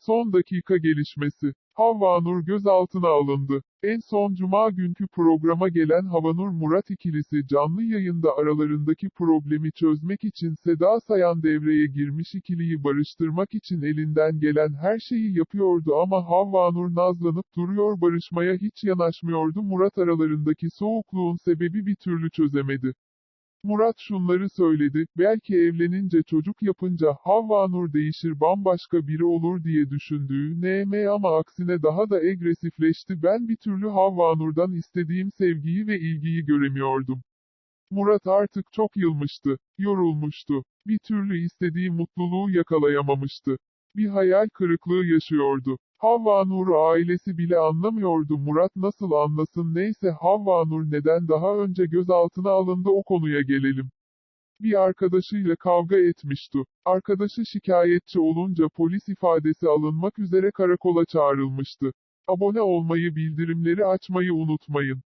Son dakika gelişmesi. Havvanur gözaltına alındı. En son cuma günkü programa gelen Havanur Murat ikilisi canlı yayında aralarındaki problemi çözmek için Seda Sayan devreye girmiş ikiliyi barıştırmak için elinden gelen her şeyi yapıyordu ama Havvanur nazlanıp duruyor barışmaya hiç yanaşmıyordu Murat aralarındaki soğukluğun sebebi bir türlü çözemedi. Murat şunları söyledi, belki evlenince çocuk yapınca Havvanur değişir bambaşka biri olur diye düşündüğü NM ama aksine daha da agresifleşti ben bir türlü Havvanur'dan istediğim sevgiyi ve ilgiyi göremiyordum. Murat artık çok yılmıştı, yorulmuştu, bir türlü istediği mutluluğu yakalayamamıştı. Bir hayal kırıklığı yaşıyordu. Havva Nur ailesi bile anlamıyordu Murat nasıl anlasın neyse Havva Nur neden daha önce gözaltına alındı o konuya gelelim. Bir arkadaşıyla kavga etmişti. Arkadaşı şikayetçi olunca polis ifadesi alınmak üzere karakola çağrılmıştı. Abone olmayı bildirimleri açmayı unutmayın.